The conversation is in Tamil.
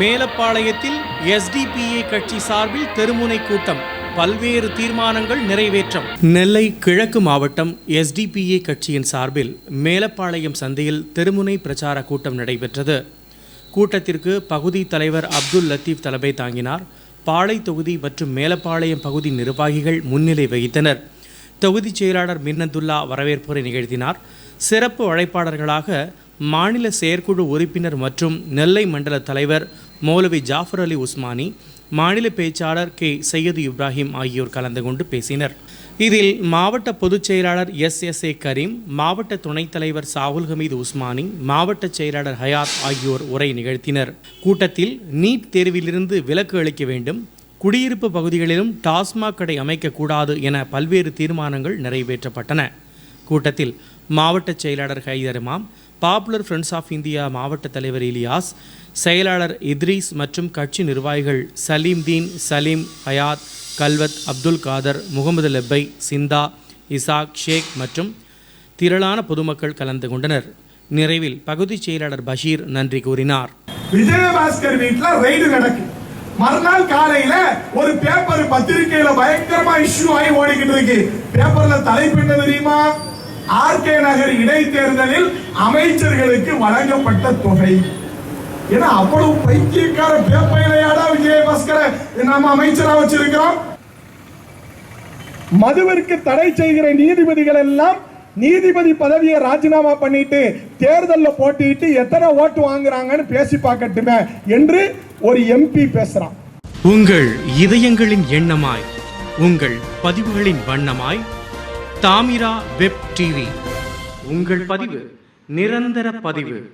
மேலப்பாளையத்தில் எஸ்டிபிஏ கட்சி சார்பில் தெருமுனை கூட்டம். பல்வேறு தீர்மானங்கள் நிறைவேற்றம். நெல்லை கிழக்கு மாவட்டம் எஸ்டிபிஏ கட்சியின் சார்பில் மேலப்பாளையம் சந்தையில் தெருமுனை பிரச்சார கூட்டம் நடைபெற்றது. கூட்டத்திற்கு பகுதி தலைவர் அப்துல் லத்தீப் தலைமை தாங்கினார். பாளை தொகுதி மற்றும் மேலப்பாளையம் பகுதி நிர்வாகிகள் முன்னிலை வகித்தனர். தொகுதி செயலாளர் மின்னந்துல்லா வரவேற்புரை நிகழ்த்தினார். சிறப்பு அழைப்பாளர்களாக மாநில செயற்குழு உறுப்பினர் மற்றும் நெல்லை மண்டல தலைவர் மௌலவி ஜாஃபர் அலி உஸ்மானி மாநில பேச்சாளர் கே. சையது இப்ராஹிம் ஆகியோர் கலந்து கொண்டு பேசினர். இதில் மாவட்ட பொதுச் செயலாளர் எஸ். எஸ். ஏ. கரீம் மாவட்ட துணைத் தலைவர் சாகுல் ஹமீது உஸ்மானி மாவட்ட செயலாளர் ஹயாத் ஆகியோர் உரை நிகழ்த்தினர். கூட்டத்தில் நீட் தேர்விலிருந்து விலக்கு அளிக்க வேண்டும் குடியிருப்பு பகுதிகளிலும் டாஸ்மாக் கடை அமைக்கக்கூடாது என பல்வேறு தீர்மானங்கள் நிறைவேற்றப்பட்டன. கூட்டத்தில் மாவட்ட செயலாளர் ஹைதர் இமாம் பாப்புலர் ஃப்ரெண்ட்ஸ் ஆஃப் இந்தியா மாவட்ட தலைவர் இலியாஸ் செயலாளர் இத்ரீஸ் மற்றும் கட்சி நிர்வாகிகள் சலீம் தீன் சலீம் ஹயாத் கல்வத் அப்துல் காதர் முகமது லெப்பை சிந்தா இசாக் ஷேக் மற்றும் திரளான பொதுமக்கள் கலந்து கொண்டனர். நிறைவில் பகுதி செயலாளர் பஷீர் நன்றி கூறினார். விஜயபாஸ்கர் வீட்டில் ரைடு நடக்கு. மறுநாள் காலையில ஒரு பேப்பர் பத்திரிகையில பயங்கரமா இஷ்யூ ஆகி ஓடிக்கிட்டு இருக்கு. பேப்பர்ல தலைப்பு என்ன தெரியுமா? ஆர்கே நகர் இடைத்தேர்தலில் அமைச்சர்களுக்கு வழங்கப்பட்ட தொகை. ஏன்னா அவ்வளவு பைத்தியக்கார பேப்பையிலையாடா விஜயபாஸ்கர நாம அமைச்சரா வச்சிருக்கிறோம். மதுவிற்கு தடை செய்கிற நீதிபதிகள் எல்லாம் நீதிபதி பதவியை ராஜினாமா பண்ணிட்டு தேர்தல்ல போட்டிட்டு எத்தனை ஓட்டு வாங்குறாங்கன்னு பேசி பார்க்கட்டுமே என்று ஒரு எம்பி பேசுறான். உங்கள் இதயங்களின் எண்ணமாய் உங்கள் பதிவுகளின் வண்ணமாய் தாமிரா வெப் டிவி. உங்கள் பதிவு நிரந்தர பதிவு.